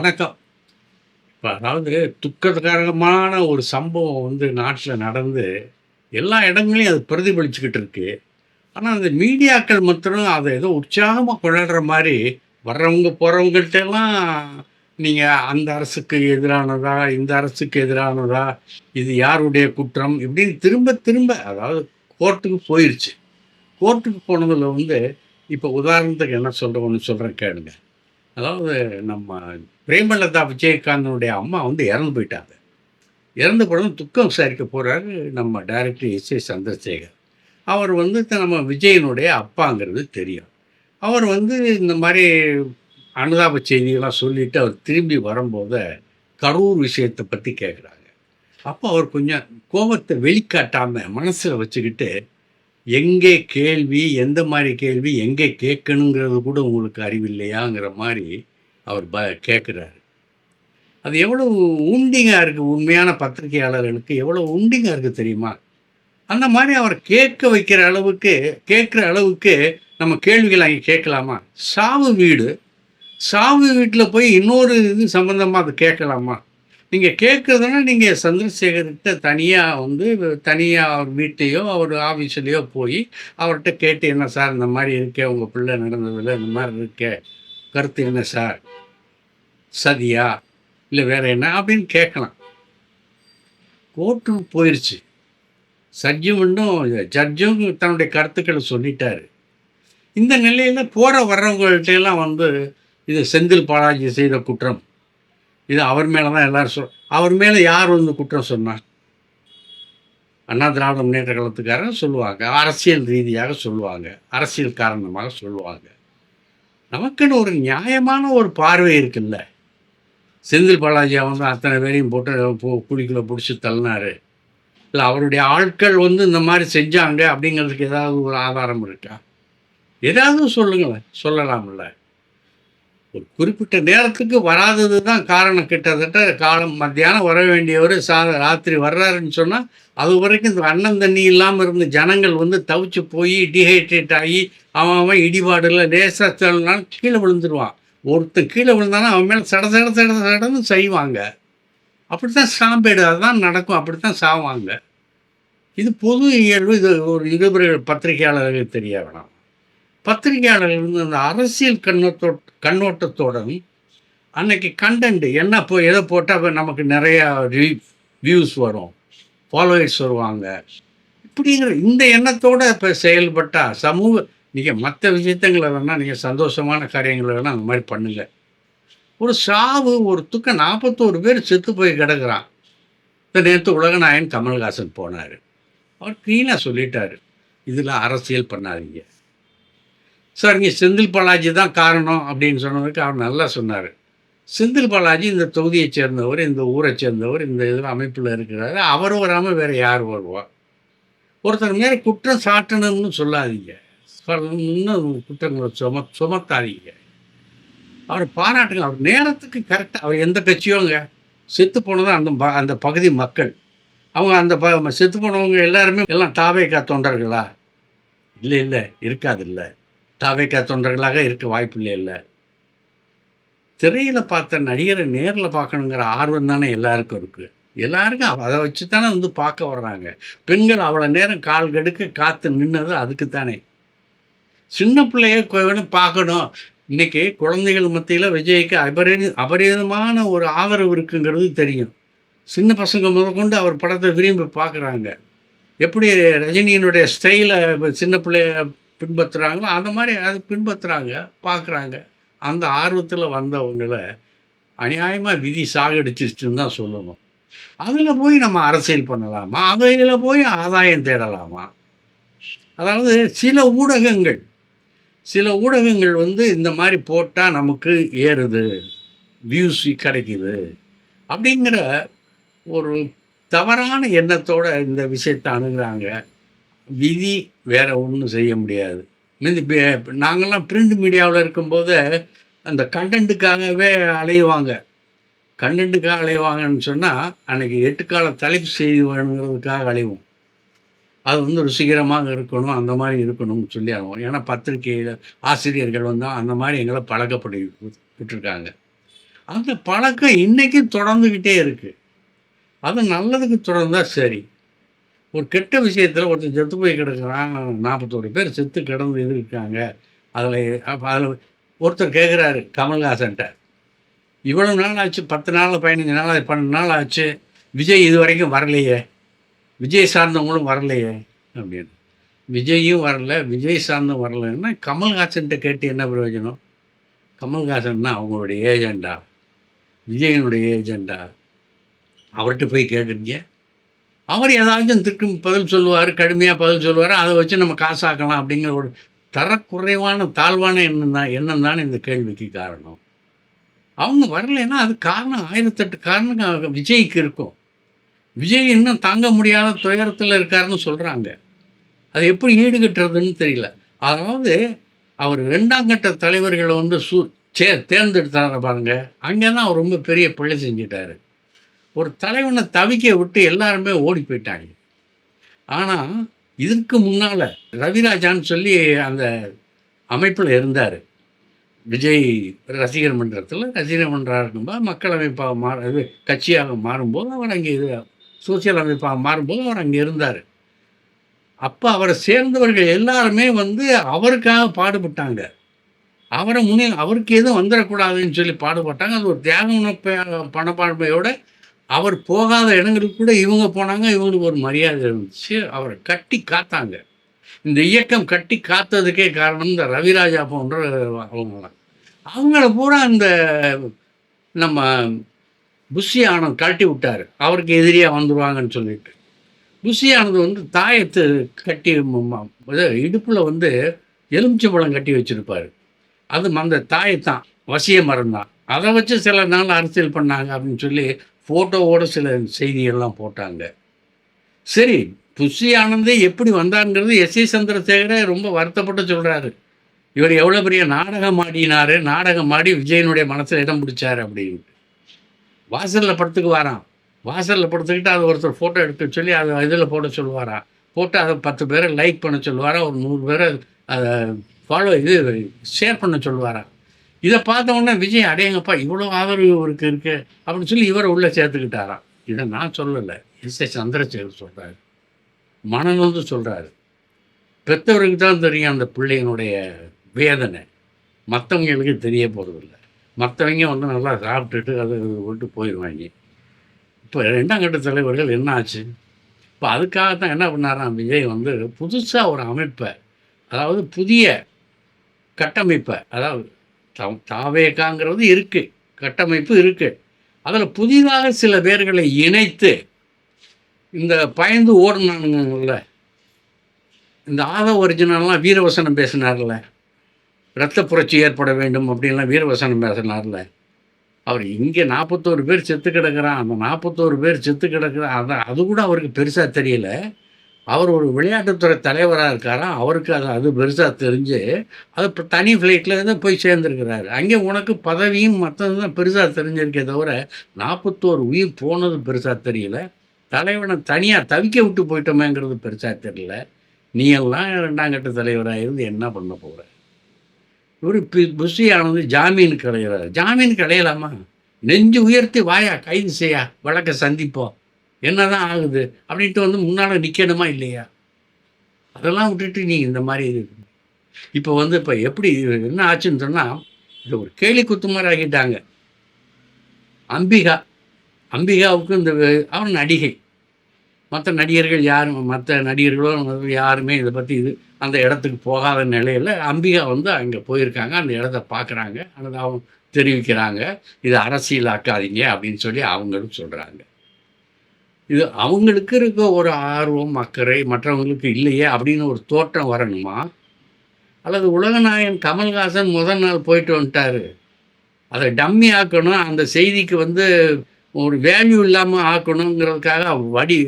வணக்கம். இப்போ அதாவது துக்ககரமான ஒரு சம்பவம் வந்து நாட்டில் நடந்து எல்லா இடங்களையும் அது பிரதிபலிச்சுக்கிட்டு இருக்கு. ஆனால் அந்த மீடியாக்கள் மாத்திரம் அதை ஏதோ உற்சாகமாக கொண்டாடுற மாதிரி வர்றவங்க போகிறவங்கள்ட்டெல்லாம் நீங்கள் அந்த அரசுக்கு எதிரானதா இந்த அரசுக்கு எதிரானதா இது யாருடைய குற்றம் இப்படின்னு திரும்ப திரும்ப அதாவது கோர்ட்டுக்கு போயிடுச்சு கோர்ட்டுக்கு போனதில் வந்து இப்போ உதாரணத்துக்கு என்ன சொல்கிறோன்னு சொல்கிறேன் கேளுங்க. அதாவது நம்ம பிரேமலதா விஜயகாந்தனுடைய அம்மா வந்து இறந்து போயிட்டாங்க. இறந்த படம் துக்கம் விசாரிக்க போகிறாரு நம்ம டைரக்டர் எஸ் ஏ சந்திரசேகர். அவர் வந்து த- நம்ம விஜயனுடைய அப்பாங்கிறது தெரியும். அவர் வந்து இந்த மாதிரி அனுதாப செய்திகள்லாம் சொல்லிவிட்டு அவர் திரும்பி வரும்போது கரூர் விஷயத்தை பற்றி கேட்குறாங்க அப்போ அவர் கொஞ்சம் கோபத்தை வெளிக்காட்டாமல் மனசில் வச்சுக்கிட்டு எங்கே கேள்வி எந்த மாதிரி கேள்வி எங்கே கேட்கணுங்கிறது கூட உங்களுக்கு அறிவில்லையாங்கிற மாதிரி அவர் ப கேட்குறாரு. அது எவ்வளோ உண்டிங்காக இருக்குது உண்மையான பத்திரிகையாளர்களுக்கு எவ்வளோ உண்டிங்காக இருக்குது தெரியுமா? அந்த மாதிரி அவர் கேட்க வைக்கிற அளவுக்கு கேட்குற அளவுக்கு நம்ம கேள்விகள் அங்கே கேட்கலாமா? சாவு வீடு. சாவு வீட்டில் போய் இன்னொரு இது சம்மந்தமாக அது கேட்கலாமா? நீங்கள் கேட்குறதுனா நீங்கள் சந்திரசேகர்கிட்ட தனியாக வந்து தனியாக அவர் வீட்டையோ அவர் ஆஃபீஸ்லேயோ போய் அவர்கிட்ட கேட்டு என்ன சார் இந்த மாதிரி இருக்கே உங்கள் பிள்ளை நடந்ததில் இந்த மாதிரி இருக்கே கருத்து என்ன சார்? சதியா? இல்லை வேற என்ன? அப்படின்னு கேட்கலாம். கோர்ட்டுக்கு போயிடுச்சு சட்ஜுமெண்ட்டும் ஜட்ஜும் தன்னுடைய கருத்துக்களை சொல்லிட்டாரு. இந்த நிலையில் போகிற வர்றவங்கள்ட்ட எல்லாம் வந்து இது செந்தில் பாலாஜி செய்த குற்றம். இது அவர் மேலே தான் எல்லாரும் சொல் அவர் மேலே யார் வந்து குற்றம் சொன்னார் அண்ணா திராவிட முன்னேற்ற கழகத்துக்காரங்க சொல்லுவாங்க. அரசியல் ரீதியாக சொல்லுவாங்க. அரசியல் காரணமாக சொல்லுவாங்க. நமக்குன்னு ஒரு நியாயமான ஒரு பார்வை இருக்குல்ல. செந்தில் பாலாஜியா வந்து அத்தனை பேரையும் போட்டு குழிக்குள்ளே பிடிச்சி தள்ளினார். இல்லை அவருடைய ஆட்கள் வந்து இந்த மாதிரி செஞ்சாங்க அப்படிங்கிறதுக்கு ஏதாவது ஒரு ஆதாரம் இருக்கா? ஏதாவது சொல்லுங்களேன். சொல்லலாம்ல. ஒரு குறிப்பிட்ட நேரத்துக்கு வராதது தான் காரணம். கிட்டத்தட்ட காலம் மத்தியானம் வர வேண்டியவர் சா ராத்திரி வர்றாருன்னு சொன்னால் அது வரைக்கும் இந்த அண்ணன் தண்ணி இல்லாமல் இருந்த ஜனங்கள் வந்து தவிச்சு போய் டிஹைட்ரேட் ஆகி அவன் அவன் இடிபாடில் லேசாக தள்ளினாலும் கீழே விழுந்துருவான். ஒருத்தன் கீழே விழுந்தானா அவன் மேலே சட சட சட சடன்னு செய்வாங்க. அப்படித்தான் சாம்பேடு அதுதான் நடக்கும். அப்படி தான் சாவாங்க. இது பொது இயல்பு. இது ஒரு இருபது பத்திரிகையாளர்களுக்கு தெரிய வேணாம். பத்திரிகையாளர்கள் வந்து அந்த அரசியல் கண்ணோட்டோ கண்ணோட்டத்தோடும் அன்னைக்கு கண்டென்ட் என்ன போ எதை போட்டால் நமக்கு நிறையா வியூஸ் வரும் ஃபாலோவர்ஸ் வருவாங்க. இப்படிங்கிற இந்த எண்ணத்தோடு இப்போ செயல்பட்டால் சமூக நீங்கள் மற்ற விஷயத்தங்களை வேணால் நீங்கள் சந்தோஷமான காரியங்களை வேணால் அந்த மாதிரி பண்ணுங்கள் ஒரு சாவு ஒரு துக்கம் நாற்பத்தோரு பேர் செத்து போய் கிடக்குறான். இந்த நேற்று உலகநாயன் கமல்ஹாசன் போனார். அவர் க்ளீனாக சொல்லிட்டார். இதில் அரசியல் பண்ணாதீங்க. சார் இங்கே செந்தில் பாலாஜி தான் காரணம் அப்படின்னு சொன்னதுக்கு அவர் நல்லா சொன்னார். செந்தில் பாலாஜி இந்த தொகுதியை சேர்ந்தவர் இந்த ஊரை சேர்ந்தவர் இந்த இதில் அமைப்பில் இருக்கிறாரு. அவர் வராமல் வேறு யார் வருவா? ஒருத்தர் மேலே குற்றம் சாட்டணும்னு சொல்லாதீங்க. இன்னும் குற்றங்களை சும சுமத்தாதீங்க. அவரை பாராட்டுங்க. அவர் நேரத்துக்கு கரெக்டாக அவர் எந்த கட்சியோங்க செத்து போனதும் அந்த ப- அந்த பகுதி மக்கள். அவங்க அந்த ப செத்து போனவங்க எல்லாருமே எல்லாம் தாவேக்கா தொண்டர்களா? இல்லை இல்லை இருக்காது இல்லை. தாவேக்கா தொண்டர்களாக இருக்க வாய்ப்பில்லை இல்லை. திரையில் பார்த்த நடிகரை நேரில் பார்க்கணுங்கிற ஆர்வம் தானே எல்லாருக்கும் இருக்குது எல்லாருக்கும் அதை வச்சு தானே வந்து பார்க்க வர்றாங்க. பெண்கள் அவ்வளோ நேரம் கால் கெடுக்க காத்து நின்னது அதுக்கு தானே சின்ன பிள்ளைய கோவிலும் பார்க்கணும். இன்றைக்கி குழந்தைகள் மத்தியில் விஜய்க்கு அபரி அபரிதமான ஒரு ஆதரவு இருக்குங்கிறது தெரியும். சின்ன பசங்க முதற்கொண்டு அவர் படத்தை விரும்பி பார்க்குறாங்க. எப்படி ரஜினியினுடைய ஸ்டைலை சின்ன பிள்ளைய பின்பற்றுறாங்களோ அந்த மாதிரி அதை பின்பற்றுறாங்க பார்க்குறாங்க. அந்த ஆர்வத்தில் வந்தவங்கள அநியாயமாக விதி சாகடிச்சிச்சுன்னு தான் சொல்லணும். அதில் போய் நம்ம அரசியல் பண்ணலாமா? அதில் போய் ஆதாயம் தேடலாமா? அதாவது சில ஊடகங்கள் சில ஊடகங்கள் வந்து இந்த மாதிரி போட்டால் நமக்கு ஏறுது வியூஸ் கிடைக்குது அப்படிங்கிற ஒரு தவறான எண்ணத்தோடு இந்த விஷயத்தை அணுகிறாங்க. விதி வேறு ஒன்றும் செய்ய முடியாது. மீதி பே- பிரிண்ட் மீடியாவில் இருக்கும்போது அந்த கண்டென்ட்டுக்காகவே அலையுவாங்க கண்டென்ட்டுக்காக அலைவாங்கன்னு சொன்னால் அன்னைக்கு எட்டுக்கால தலைப்பு செய்தி வேணுங்கிறதுக்காக அலைவோம். அது வந்து ருசிகரமாக இருக்கணும் அந்த மாதிரி இருக்கணும்னு சொல்லி ஆகும் ஏன்னா பத்திரிகையில் ஆசிரியர்கள் வந்து அந்த மாதிரி எங்களை பழக்கப்படி விட்டுருக்காங்க. அந்த பழக்கம் இன்றைக்கும் தொடர்ந்துக்கிட்டே இருக்குது அது நல்லதுக்கு தொடர்ந்தால் சரி. ஒரு கெட்ட விஷயத்தில் ஒருத்தர் செத்து போய் கிடக்கிறான் நாற்பத்தோரு பேர் செத்து கிடந்து இது இருக்காங்க. அதில் அதில் ஒருத்தர் கேட்குறாரு கமல்ஹாசன்ட்ட. இவ்வளோ நாள் ஆச்சு பத்து நாள் பதினஞ்சு நாள் பன்னெண்டு நாள் ஆச்சு விஜய் இது வரைக்கும் வரலையே. விஜய் சார்ந்தவங்களும் வரலையே அப்படின்னு. விஜயும் வரல விஜய் சார்ந்தும் வரலன்னா கமல்ஹாசன்கிட்ட கேட்டு என்ன பிரயோஜனம்? கமல்ஹாசன்னா அவங்களுடைய ஏஜெண்டா விஜயனுடைய ஏஜெண்டா அவர்கிட்ட போய் கேட்குறீங்க அவர் ஏதாச்சும் திருக்கும் பதில் சொல்லுவார் கடுமையாக பதில் சொல்லுவார் அதை வச்சு நம்ம காசாக்கலாம் அப்படிங்கிற ஒரு தரக்குறைவான தாழ்வான எண்ணம் தான் எண்ணம் தான் இந்த கேள்விக்கு காரணம். அவங்க வரலைன்னா அது காரணம் ஆயிரத்தெட்டு காரணம் விஜய்க்கு இருக்கும். விஜய் இன்னும் தாங்க முடியாத துயரத்தில் இருக்காருன்னு சொல்கிறாங்க அது எப்படி ஈடுகட்டுறதுன்னு தெரியல. அதாவது அவர் ரெண்டாம் கட்ட தலைவர்களை வந்து சு சே தேர்ந்தெடுத்தார பாருங்க. அங்கே தான் அவர் ரொம்ப பெரிய பிள்ளை செஞ்சிட்டாரு. ஒரு தலைவனை தவிக்க விட்டு எல்லாருமே ஓடி போயிட்டாங்க. ஆனால் இதுக்கு முன்னால் ரவிராஜான்னு சொல்லி அந்த அமைப்பில் இருந்தார். விஜய் ரசிகர் மன்றத்தில் ரசிகர் மன்றம் இருக்கும்போது மக்கள் அமைப்பாக மாற இது கட்சியாக மாறும்போது அவர் அங்கே இது சோசியல் அமைப்பாக மாறும்போது அவர் அங்கே இருந்தார். அப்போ அவரை சேர்ந்தவர்கள் எல்லாருமே வந்து அவருக்காக பாடுபட்டாங்க. அவரை முன்னே அவருக்கு எதுவும் வந்துடக்கூடாதுன்னு சொல்லி பாடுபட்டாங்க. அது ஒரு தியாக பணப்பான்மையோட அவர் போகாத இடங்களுக்கு கூட இவங்க போனாங்க இவங்களுக்கு ஒரு மரியாதை இருந்துச்சு. அவரை கட்டி காத்தாங்க. இந்த இயக்கம் கட்டி காத்ததுக்கே காரணம் இந்த ரவிராஜா போன்ற அவங்களாம் அவங்கள பூரா இந்த நம்ம புஷி ஆனந்த் கழட்டி விட்டார். அவருக்கு எதிரியாக வந்துடுவாங்கன்னு சொல்லிட்டு. புஷி ஆனந்த் வந்து தாயத்தை கட்டி இடுப்பில் வந்து எலுமிச்சம்பழம் கட்டி வச்சுருப்பார். அது அந்த தாயத்தான். வசிய மரம் தான். அதை வச்சு சில நாள் அரசியல் பண்ணாங்க அப்படின்னு சொல்லி ஃபோட்டோவோட சில செய்திகள்லாம் போட்டாங்க. சரி புஷி ஆனந்தே எப்படி வந்தாருங்கிறது எஸ் ஏ சந்திரசேகரை ரொம்ப வருத்தப்பட்டு சொல்கிறாரு இவர் எவ்வளோ பெரிய நாடகம் ஆடினார் நாடகம் ஆடி விஜயனுடைய மனசில் இடம் பிடிச்சார் அப்படின்ட்டு வாசலில் படத்துக்கு வரான். வாசலில் படுத்துக்கிட்டு அது ஒருத்தர் ஃபோட்டோ எடுக்க சொல்லி அதை இதில் போட சொல்லுவாராம் போட்டு அதை பத்து பேரை லைக் பண்ண சொல்லுவாரா? ஒரு நூறு பேரை அதை ஃபாலோ இது ஷேர் பண்ண சொல்லுவாராம் இதை பார்த்த உடனே விஜய் அடையங்கப்பா இவ்வளோ ஆதரவு இவருக்கு இருக்கு. அப்படின்னு சொல்லி இவரை உள்ளே சேர்த்துக்கிட்டாராம். இதை நான் சொல்லலை. எஸ். ஏ சந்திரசேகர் சொல்கிறாரு மனநொந்து சொல்கிறாரு பெற்றவருக்கு தான் தெரியும் அந்த பிள்ளையினுடைய வேதனை. மற்றவங்களுக்கு தெரிய போகிறதில்ல மற்றவங்க வந்து நல்லா சாப்பிட்டுட்டு அதை விட்டு போயிடுவாங்க. இப்போ ரெண்டாம் கட்ட தலைவர்கள் என்ன ஆச்சு? இப்போ அதுக்காக தான் என்ன பண்ணாராம்? விஜய் வந்து புதுசாக ஒரு அமைப்பை அதாவது புதிய கட்டமைப்பை அதாவது தம் தாவேகாங்கிறது இருக்குது கட்டமைப்பு இருக்குது அதில் புதிதாக சில பேர்களை இணைத்து இந்த பயந்து ஓடினானுங்கல்ல இந்த ஆதவ ஒரிஜினல்லாம் வீரவசனம் பேசினார்ல இரத்த புரட்சி ஏற்பட வேண்டும் அப்படின்லாம் வீரவசனம் பேசினார்ல அவர் இங்கே நாற்பத்தோரு பேர் செத்து கிடக்கிறான். அந்த நாற்பத்தோரு பேர் செத்து கிடக்கிறான் அதான் அது கூட அவருக்கு பெருசாக தெரியல. அவர் ஒரு விளையாட்டுத்துறை தலைவராக இருக்காராம் அவருக்கு அது அது பெருசாக தெரிஞ்சு அது இப்போ தனி ஃப்ளைட்டில் இருந்து போய் சேர்ந்துருக்கிறாரு. அங்கே உனக்கு பதவியும் மற்றது தான் பெருசாக தெரிஞ்சிருக்கே தவிர நாற்பத்தோரு உயிர் போனது பெருசாக தெரியல. தலைவனை தனியாக தவிக்க விட்டு போயிட்டோமேங்கிறது பெருசாக தெரியல. நீ எல்லாம் ரெண்டாம் கட்ட தலைவராக இருந்து என்ன பண்ண போகிற இவர் புஷி ஆனது ஜாமீன் கலையிறாரு ஜாமீன் கலையலாமா நெஞ்சு உயர்த்தி வாயா கைது செய்யா வழக்கை சந்திப்போம். என்னதான் ஆகுது அப்படின்ட்டு வந்து முன்னால் நிற்கணுமா இல்லையா? அதெல்லாம் விட்டுட்டு நீ இந்த மாதிரி இது இப்போ வந்து இப்போ எப்படி என்ன ஆச்சுன்னு சொன்னால் இது ஒரு கேலி குத்துமாரி ஆகிட்டாங்க அம்பிகா அம்பிகாவுக்கு இந்த அவன் நடிகை. மற்ற நடிகர்கள் யாரும் மற்ற நடிகர்களோ யாருமே இதை பற்றி இது அந்த இடத்துக்கு போகாத நிலையில் அம்பிகா வந்து அங்கே போயிருக்காங்க. அந்த இடத்த பார்க்குறாங்க அந்த அவங்க தெரிவிக்கிறாங்க. இது அரசியலாக்காதீங்க அப்படின்னு சொல்லி அவங்களும் சொல்கிறாங்க இது அவங்களுக்கு இருக்க ஒரு ஆர்வம் அக்கறை மற்றவங்களுக்கு இல்லையே அப்படின்னு ஒரு தோற்றம் வரணுமா? அல்லது உலகநாயகன் கமல்ஹாசன் முதல் நாள் போயிட்டு வந்துட்டாரு. அதை டம்மி ஆக்கணும் அந்த செய்திக்கு வந்து ஒரு வேல்யூ இல்லாமல் ஆக்கணுங்கிறதுக்காக வடி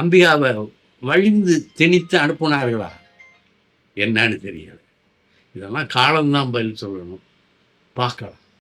அம்பிகாவை வழிந்து திணித்து அனுப்புனார்களா? என்னன்னு தெரியல. இதெல்லாம் காலம்தான் பதில் சொல்லணும். பார்க்கலாம்.